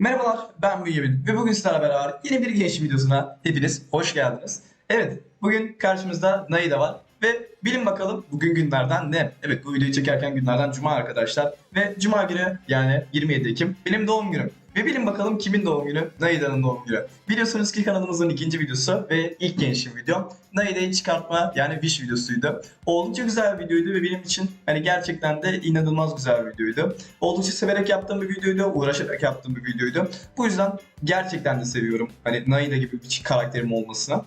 Merhabalar ben Bünyamin ve bugün sizlerle beraber yeni bir genç videosuna hepiniz hoş geldiniz. Evet bugün karşımızda Naida var ve bilin bakalım bugün günlerden ne? Evet bu videoyu çekerken günlerden Cuma arkadaşlar ve Cuma günü yani 27 Ekim benim doğum günüm. Ve bilin bakalım kimin doğum günü? Naida'nın doğum günü. Biliyorsunuz ki kanalımızın ikinci videosu ve ilk gençliğim video. Naida'yı çıkartma yani Wish videosuydu. Oldukça güzel bir videoydu ve benim için hani gerçekten de inanılmaz güzel bir videoydu. Oldukça severek yaptığım bir videoydu, uğraşarak yaptığım bir videoydu. Bu yüzden gerçekten de seviyorum hani Naida gibi bir karakterim olmasına.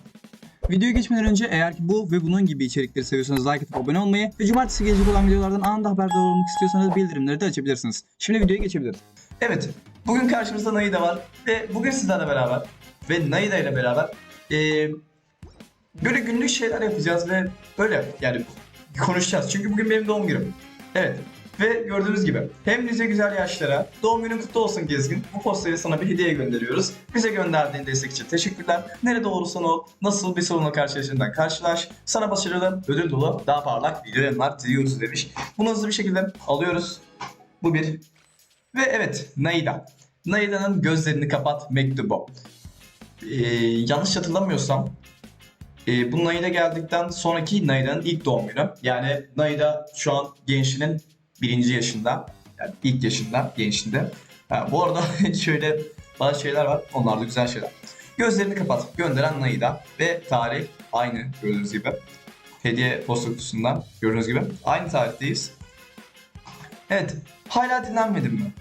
Videoya geçmeden önce eğer ki bu ve bunun gibi içerikleri seviyorsanız like atıp abone olmayı ve cumartesi gelecek olan videolardan anında haberdar olmak istiyorsanız bildirimleri de açabilirsiniz. Şimdi videoya geçebiliriz. Evet, bugün karşımızda Naida var ve bugün sizlerle beraber ve Naida ile beraber eee, böyle günlük şeyler yapacağız ve böyle yani konuşacağız. Çünkü bugün benim doğum günüm. Evet. Ve gördüğünüz gibi hem nice güzel yaşlara doğum günün kutlu olsun Gezgin. Bu postayı sana bir hediye gönderiyoruz. Bize gönderdiğin destek için teşekkürler. Nerede olursan ol, nasıl bir sorunla karşılaştığından karşılaş. Sana başarılı, ödül dolu, daha parlak videolar diliyoruz demiş. Bunu hızlı bir şekilde alıyoruz. Bu bir. Ve evet Naida. Naida'nın gözlerini kapat mektubu. Ee, yanlış hatırlamıyorsam e, bu Naida geldikten sonraki Naida'nın ilk doğum günü. Yani Naida şu an gençliğinin birinci yaşında. Yani ilk yaşında, gençliğinde. Ha, bu arada şöyle bazı şeyler var. Onlar da güzel şeyler. Gözlerini kapat. Gönderen Naida. Ve tarih aynı gördüğünüz gibi. Hediye posta kutusundan gördüğünüz gibi. Aynı tarihteyiz. Evet. Hala dinlenmedin mi?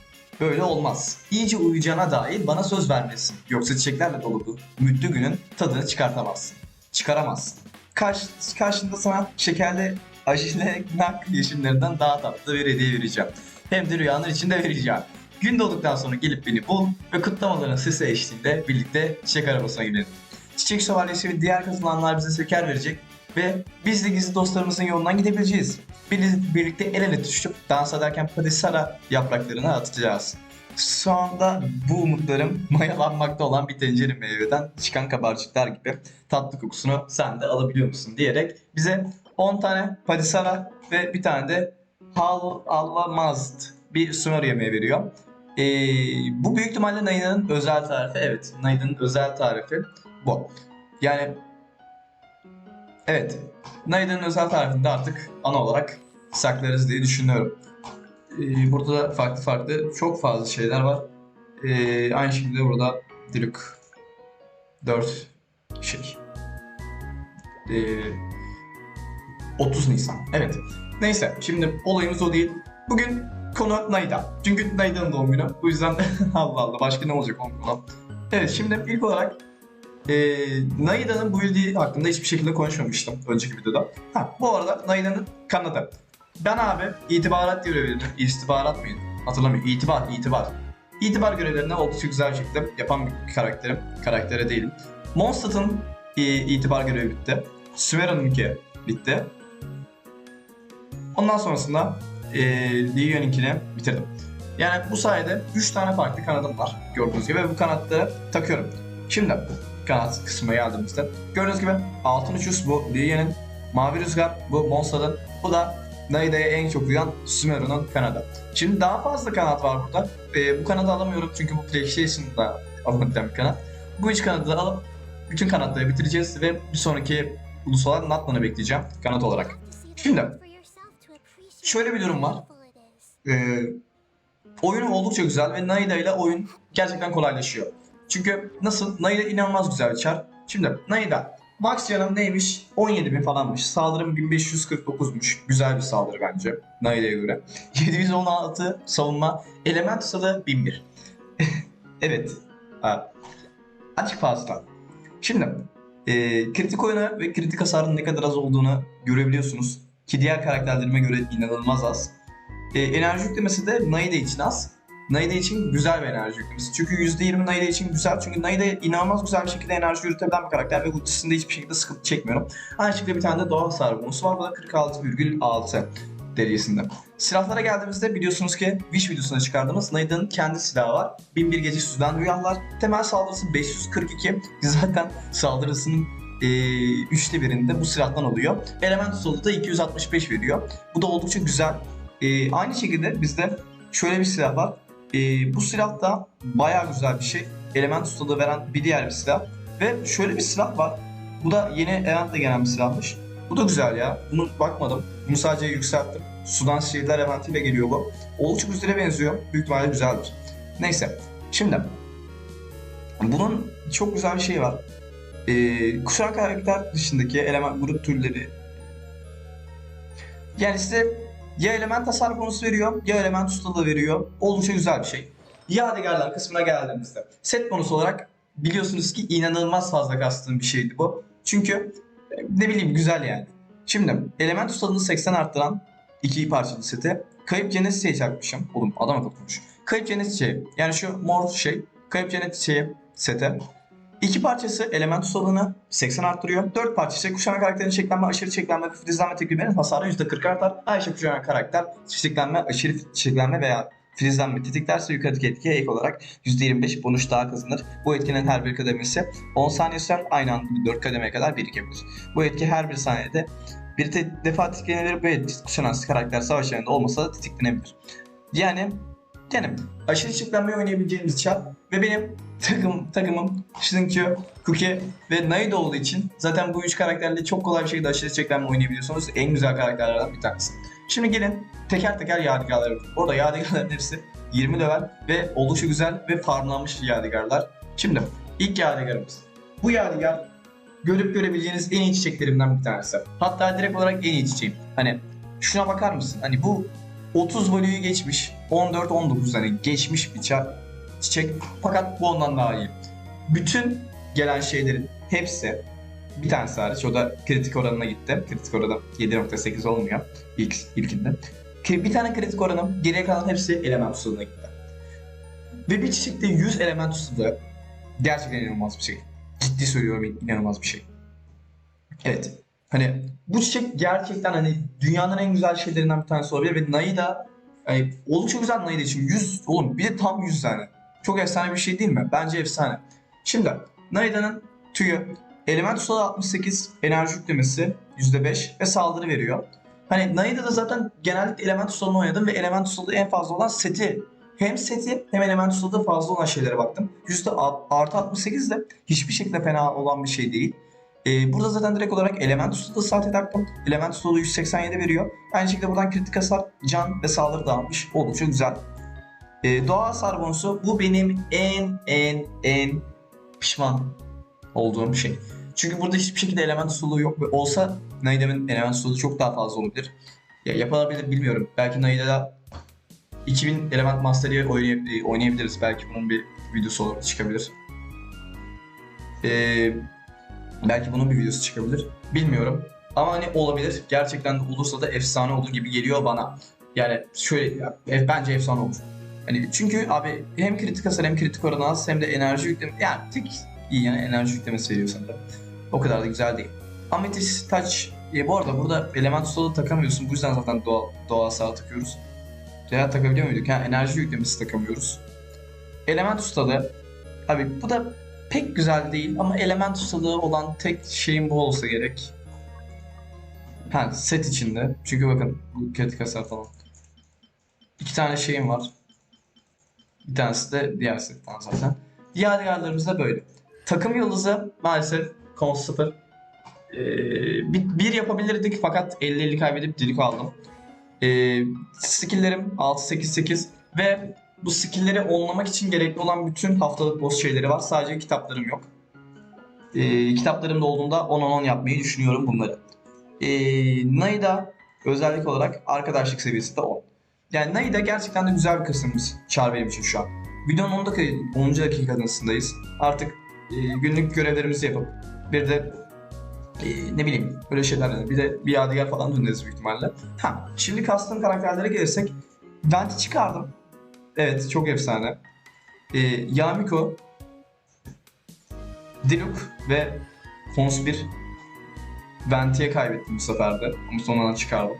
Böyle olmaz. İyice uyuyacağına dair bana söz vermesin. Yoksa çiçeklerle dolu bu mutlu günün tadını çıkartamazsın. Çıkaramazsın. Karş, karşında sana şekerli ajile nak yeşimlerinden daha tatlı bir hediye vereceğim. Hem de rüyanın içinde vereceğim. Gün doğduktan sonra gelip beni bul ve kutlamaların sesi eşliğinde birlikte çiçek arabasına gidelim. Çiçek şövalyesi ve diğer katılanlar bize şeker verecek ve biz de gizli dostlarımızın yolundan gidebileceğiz. Bir- Birlikte el ele tutuşup dans ederken padisara yapraklarını atacağız. Şu anda bu umutlarım mayalanmakta olan bir tencere meyveden çıkan kabarcıklar gibi tatlı kokusunu sen de alabiliyor musun diyerek bize 10 tane padisara ve bir tane de hal allamazd bir sunar yemeği veriyor. Ee, bu büyük ihtimalle Naida'nın özel tarifi. Evet, Naida'nın özel tarifi bu. Yani evet, Naida'nın özel tarifini de artık ana olarak saklarız diye düşünüyorum. Ee, burada da farklı farklı çok fazla şeyler var. Ee, aynı şekilde burada Diluk 4 şey. Ee, 30 Nisan. Evet. Neyse şimdi olayımız o değil. Bugün konu Naida. Çünkü Naida'nın doğum günü. Bu yüzden Allah Allah başka ne olacak onun konu. Evet şimdi ilk olarak e, Naida'nın bu bildiği hakkında hiçbir şekilde konuşmamıştım önceki videoda. Ha, bu arada Naida'nın kanadı. Ben abi itibarat görevlerini, istihbarat mıydı? Hatırlamıyorum. İtibar, itibar. İtibar görevlerini oldukça güzel bir şekilde yapan bir karakterim. Karaktere değilim. Mondstadt'ın e, itibar görevi bitti. Sümera'nınki bitti. Ondan sonrasında e, Lyon'inkini bitirdim. Yani bu sayede 3 tane farklı kanadım var gördüğünüz gibi ve bu kanatları takıyorum. Şimdi kanat kısmına geldiğimizde gördüğünüz gibi altın uçuş bu Lyon'in, mavi rüzgar bu Mondstadt'ın, bu da Naida'ya en çok uyan Sumeru'nun kanadı. Şimdi daha fazla kanat var burada. E, bu kanadı alamıyorum çünkü bu PlayStation'da alınabilen bir kanat. Bu üç kanadı da alıp bütün kanatları bitireceğiz ve bir sonraki ulusal Natlan'ı bekleyeceğim kanat olarak. Şimdi şöyle bir durum var. Ee, oyun oldukça güzel ve Naida ile oyun gerçekten kolaylaşıyor. Çünkü nasıl? Naida inanılmaz güzel bir çar. Şimdi Naida max canım neymiş? 17.000 falanmış. Saldırım 1549'muş. Güzel bir saldırı bence Naida'ya göre. 716 savunma. Element hızı 1001. evet. Ha. Açık fazla. Şimdi e, kritik oyunu ve kritik hasarın ne kadar az olduğunu görebiliyorsunuz. Ki diğer karakterlerime göre inanılmaz az. E, enerji yüklemesi de Naida için az. Naida için güzel bir enerji yüklemesi. Çünkü %20 Naida için güzel. Çünkü Naida inanılmaz güzel bir şekilde enerji yürütebilen bir karakter ve ultisinde hiçbir şekilde sıkıntı çekmiyorum. Aynı şekilde bir tane de doğal hasar bonusu var. Bu da 46,6 derecesinde. Silahlara geldiğimizde biliyorsunuz ki Wish videosuna çıkardığımız Naida'nın kendi silahı var. 1001 gece süzülen rüyalar. Temel saldırısı 542. Zaten saldırısının e, üçte birinde bu silahtan oluyor. Element solu da 265 veriyor. Bu da oldukça güzel. E, aynı şekilde bizde şöyle bir silah var. Ee, bu silah da bayağı güzel bir şey. Element ustalığı veren bir diğer bir silah. Ve şöyle bir silah var. Bu da yeni eventle gelen bir silahmış. Bu da güzel ya. Bunu bakmadım. Bunu sadece yükselttim. Sudan şehirler eventiyle geliyor bu. Oldukça güzele benziyor. Büyük ihtimalle güzeldir. Neyse. Şimdi bunun çok güzel bir şeyi var. Ee, kuşak karakter dışındaki element grup türleri yani size ya element hasar bonusu veriyor ya element ustalığı veriyor. Oldukça güzel bir şey. Yadigarlar kısmına geldiğimizde set bonusu olarak biliyorsunuz ki inanılmaz fazla kastığım bir şeydi bu. Çünkü e, ne bileyim güzel yani. Şimdi element ustalığını 80 arttıran iki parçalı seti kayıp cennet çiçeği çakmışım. Oğlum adam akıllı konuş. Kayıp cennet yani şu mor şey kayıp cennet çiçeği sete. İki parçası element ustalığını 80 arttırıyor. Dört parçası kuşanan karakterin çeklenme, aşırı çeklenme ve filizlenme tekniklerinin hasarı %40 artar. Ayşe kuşanan karakter çiçeklenme, aşırı çiçeklenme veya filizlenme tetiklerse yukarıdaki etkiye ek olarak %25 bonus daha kazanır. Bu etkinin her bir kademesi 10 saniye sürer aynı anda 4 kademeye kadar birikebilir. Bu etki her bir saniyede bir te- defa tetiklenebilir. Bu etki kuşanan karakter savaşlarında olmasa da tetiklenebilir. Yani yani aşırı çiçeklenmeyi oynayabileceğiniz çap ve benim takım takımım Shinkyo, Kuki ve Naido olduğu için zaten bu üç karakterle çok kolay bir şekilde aşırı çiçeklenme oynayabiliyorsunuz. En güzel karakterlerden bir tanesi. Şimdi gelin teker teker yadigarlara bakalım. Orada yadigarların hepsi 20 level ve oldukça güzel ve farmlanmış yadigarlar. Şimdi ilk yadigarımız. Bu yadigar görüp görebileceğiniz en iyi çiçeklerimden bir tanesi. Hatta direkt olarak en iyi çiçeğim. Hani şuna bakar mısın? Hani bu 30 volüyü geçmiş. 14-19 hani geçmiş bir çiçek. Fakat bu ondan daha iyi. Bütün gelen şeylerin hepsi bir tanesi hariç o da kritik oranına gitti. Kritik oranı 7.8 olmuyor ilk ilkinde. Ki Bir tane kritik oranım geriye kalan hepsi element usulüne gitti. Ve bir çiçekte 100 element usulü gerçekten inanılmaz bir şey. Ciddi söylüyorum inanılmaz bir şey. Evet. Hani bu çiçek gerçekten hani dünyanın en güzel şeylerinden bir tanesi olabilir ve Naida hani oldukça güzel Naida için 100 oğlum bir de tam 100 tane. Çok efsane bir şey değil mi? Bence efsane. Şimdi Naida'nın tüyü element ustalığı 68, enerji yüklemesi %5 ve saldırı veriyor. Hani Naida'da zaten genellikle element ustalığını oynadım ve element ustalığı en fazla olan seti hem seti hem element ustalığı fazla olan şeylere baktım. Yüzde artı 68 de hiçbir şekilde fena olan bir şey değil. Ee, burada zaten direkt olarak element ustalığı saate taktım. Element ustalığı 187 veriyor. Aynı şekilde buradan kritik hasar, can ve saldırı da almış. Oldukça güzel. Ee, doğa hasar bonusu bu benim en en en pişman olduğum şey. Çünkü burada hiçbir şekilde element ustalığı yok ve olsa Naida'nın element ustalığı çok daha fazla olabilir. Ya yapılabilir bilmiyorum. Belki Naida'da 2000 element master'ı oynay- oynayabiliriz. Belki bunun bir videosu olur, çıkabilir. Ee, belki bunun bir videosu çıkabilir. Bilmiyorum. Ama hani olabilir. Gerçekten de olursa da efsane olur gibi geliyor bana. Yani şöyle ya, e, bence efsane olur. Hani çünkü abi hem kritik hasar hem kritik oranı az hem de enerji yükleme yani tek iyi yani enerji yüklemesi veriyor sanırım. O kadar da güzel değil. Amethyst Touch e, bu arada burada element ustalığı takamıyorsun. Bu yüzden zaten doğa, doğa hasarı takıyoruz. Veya takabiliyor muyduk? Ha, enerji yüklemesi takamıyoruz. Element ustalığı. Abi bu da pek güzel değil ama element ustalığı olan tek şeyin bu olsa gerek. Ha set içinde. Çünkü bakın bu kritik hasar falan. İki tane şeyim var. Bir tanesi de diğer setten zaten. Diğer diğerlerimiz de böyle. Takım yıldızı maalesef kons 0. Ee, bir, bir yapabilirdik fakat 50-50 kaybedip dilik aldım. Ee, skill'lerim 6-8-8 ve bu skill'leri onlamak için gerekli olan bütün haftalık boss şeyleri var. Sadece kitaplarım yok. Ee, kitaplarım da olduğunda 10-10-10 yapmayı düşünüyorum bunları. Ee, Naida özellik olarak arkadaşlık seviyesi de 10. Yani Naida gerçekten de güzel bir kısmımız çağır benim için şu an. Videonun 10 dakika, 10. dakikasındayız. Artık e, günlük görevlerimizi yapıp bir de e, ne bileyim böyle şeyler bir de bir yadigar falan döneriz büyük ihtimalle. Ha, şimdi kastığım karakterlere gelirsek Vent'i çıkardım. Evet çok efsane. E, Yamiko, Diluc ve Fons 1 Venti'ye kaybettim bu sefer de ama sonradan çıkardım.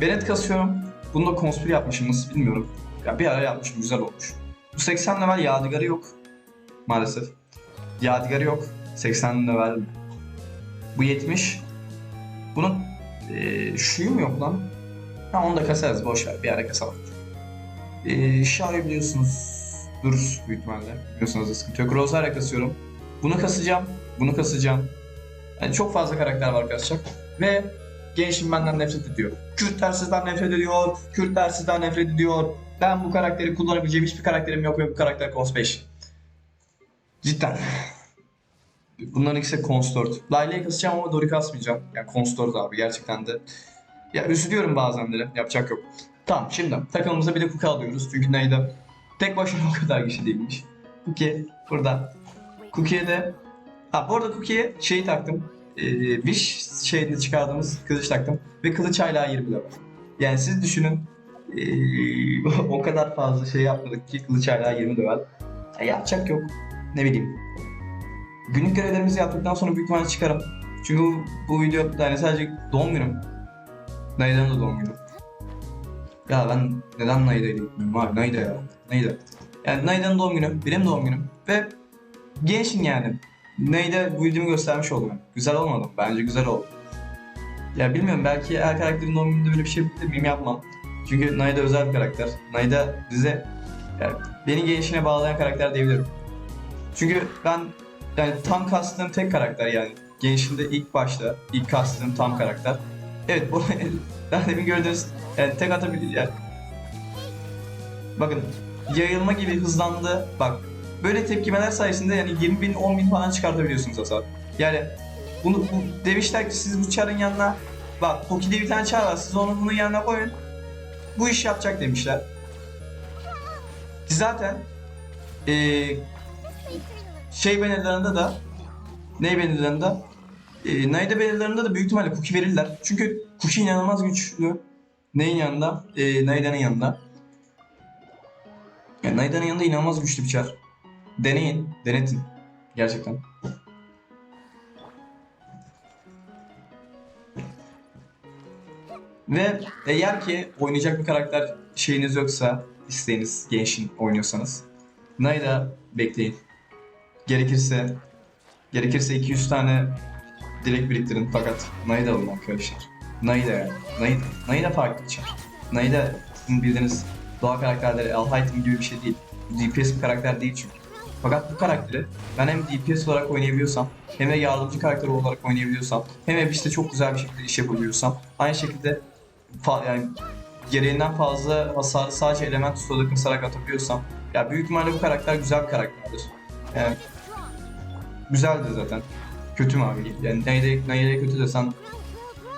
Bennett kasıyorum. Bunu da konspir yapmışım nasıl bilmiyorum. Ya bir ara yapmışım güzel olmuş. Bu 80 level yadigarı yok. Maalesef. Yadigarı yok. 80 level mi? Bu 70. Bunun eee şuyu mu yok lan? Ha onu da kasarız boş ver bir ara kasalım. Ee, Xiao'yu biliyorsunuz. Dur büyük ihtimalle. Biliyorsanız da sıkıntı yok. Rosaria kasıyorum. Bunu kasacağım. Bunu kasacağım. Yani çok fazla karakter var kasacak. Ve gençim benden nefret ediyor. Kürtler sizden nefret ediyor. Kürtler sizden nefret ediyor. Ben bu karakteri kullanabileceğim hiçbir karakterim yok ve bu karakter Cons 5. Cidden. Bunların ikisi Cons 4. Layla'yı kasacağım ama Dory kasmayacağım. Yani Cons 4 abi gerçekten de. Ya üzülüyorum bazenleri. Yapacak yok. Tamam şimdi takımımıza bir de Kuki alıyoruz. Çünkü neydi? Tek başına o kadar kişi değilmiş. Kuki burada. Cookie'ye de... Ha bu arada Cookie'ye şeyi taktım. Ee, Wish şeyini çıkardığımız kılıç taktım. Ve kılıç hala 20 level. Yani siz düşünün. ee, o kadar fazla şey yapmadık ki kılıç hala 20 level. Ya yapacak yok. Ne bileyim. Günlük görevlerimizi yaptıktan sonra büyük ihtimalle çıkarım. Çünkü bu, bu video yani sadece doğum günüm. Nayda'nın da doğum günü. Ya ben neden Nayda'yla gitmiyorum abi? Nayda ya. Nayda. Yani Nayda'nın doğum günü, benim doğum günüm ve gençim yani. Nayda bu videomu göstermiş oldum. Güzel olmadı? Bence güzel oldu. Ya bilmiyorum belki her karakterin doğum gününde böyle bir şey yapabilir miyim yapmam. Çünkü Nayda özel bir karakter. Nayda bize yani beni gençine bağlayan karakter diyebilirim. Çünkü ben yani tam kastığım tek karakter yani. Gençinde ilk başta ilk kastığım tam karakter. Evet bu ben demin gördüğünüz yani tek atabilir yani. Bakın yayılma gibi hızlandı. Bak böyle tepkimeler sayesinde yani 20 bin 10 bin falan çıkartabiliyorsunuz hasar. Yani bunu bu, demişler ki siz bu çarın yanına bak Poki'de bir tane çar var siz onu bunun yanına koyun. Bu iş yapacak demişler. Zaten eee şey bannerlarında da ne bannerlarında e, Nayda bannerlarında da büyük ihtimalle cookie verirler. Çünkü cookie inanılmaz güçlü. Neyin yanında? E, Nayda'nın yanında. Yani Nayda'nın yanında inanılmaz güçlü bir çar. Deneyin, denetin. Gerçekten. Ve eğer ki oynayacak bir karakter şeyiniz yoksa, isteğiniz gençin oynuyorsanız, Nayda bekleyin. Gerekirse gerekirse 200 tane dilek biriktirin fakat Nayda alın arkadaşlar. Nayda yani. Nayda, Nayda farklı bir çar. Nayda sizin bildiğiniz doğa karakterleri Alhaitham gibi bir şey değil. DPS bir karakter değil çünkü. Fakat bu karakteri ben hem DPS olarak oynayabiliyorsam hem de yardımcı karakter olarak oynayabiliyorsam hem de işte çok güzel bir şekilde iş yapabiliyorsam aynı şekilde yani gereğinden fazla hasarı sadece element tutarak kasarak atabiliyorsam ya büyük ihtimalle bu karakter güzel bir karakterdir. Yani güzeldir zaten. Kötü mü abi? Yani Nayda'ya Nayda'ya kötü desen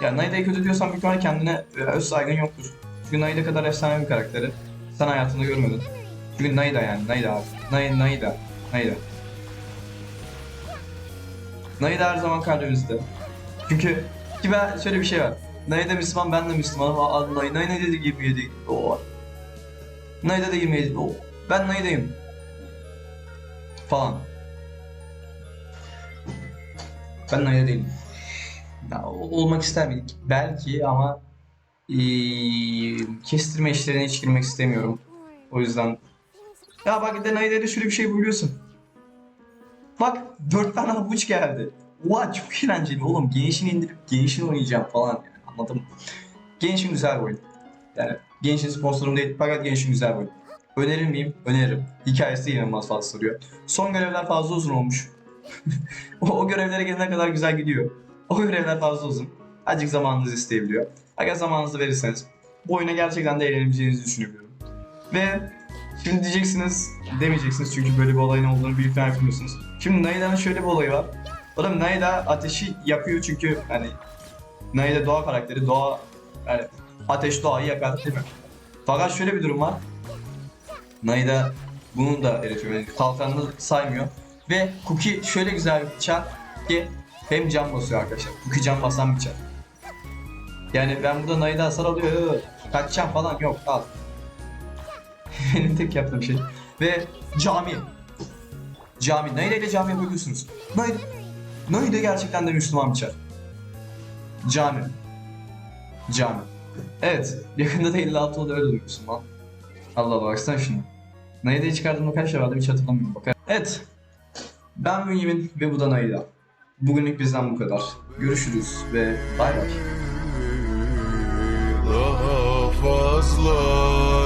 ya Nayda'ya kötü diyorsan büyük ihtimalle kendine e, öz saygın yoktur. Çünkü Nayda kadar efsane bir karakteri sen hayatında görmedin. Çünkü Nayda yani Nayda abi. Nay, Nayda. Nayda. Nayda her zaman kalbimizde. Çünkü ki ben şöyle bir şey var. Nayda Müslüman ben de Müslümanım. Aa, Nay, Nay Nayda da 27. Oo. Nayda da 27. Oo. Ben Nayda'yım. Falan. Ben Nayda değilim. Ya, olmak ister miydik? Belki ama eee, kestirme işlerine hiç girmek istemiyorum. O yüzden ya bak de Nayda'da şöyle bir şey buluyorsun. Bak dört tane havuç geldi. Oha çok eğlenceli oğlum. Gençini indirip gençini oynayacağım falan. Yani, anladın mı? Gençin güzel bir oyun. Yani gençin sponsorum değil fakat gençin güzel bir oyun. Önerir miyim? Öneririm. Hikayesi inanılmaz fazla soruyor. Son görevler fazla uzun olmuş. o, görevlere gelene kadar güzel gidiyor. O görevler fazla uzun. Azıcık zamanınızı isteyebiliyor. Eğer zamanınızı verirseniz bu oyuna gerçekten de eğlenebileceğinizi düşünüyorum. Ve şimdi diyeceksiniz, demeyeceksiniz çünkü böyle bir olayın olduğunu büyük ihtimalle bilmiyorsunuz. Şimdi Naida'nın şöyle bir olayı var. Oğlum Naida ateşi yakıyor çünkü hani Naida doğa karakteri, doğa yani ateş doğayı yakar değil mi? Fakat şöyle bir durum var. Naida bunu da eritiyor. Yani kalkanını saymıyor. Ve Cookie şöyle güzel bir çar ki hem can basıyor arkadaşlar. Cookie can basan bir çar. Yani ben burada Naida hasar alıyor. Kaçacağım falan yok al. Benim tek yaptığım şey. Ve cami. Cami. Naida ile cami yapabiliyorsunuz. Naida. Naida gerçekten de Müslüman bir çar. Cami. Cami. Evet. Yakında da 56 oldu öyle duymuşsun lan. Allah Allah baksana şunu. Naida'yı çıkardığımda kaç şey vardı hiç hatırlamıyorum. Bakar. Evet. Ben Bünyamin ve bu da Naida. Bugünlük bizden bu kadar. Görüşürüz ve bay bay. Daha fazla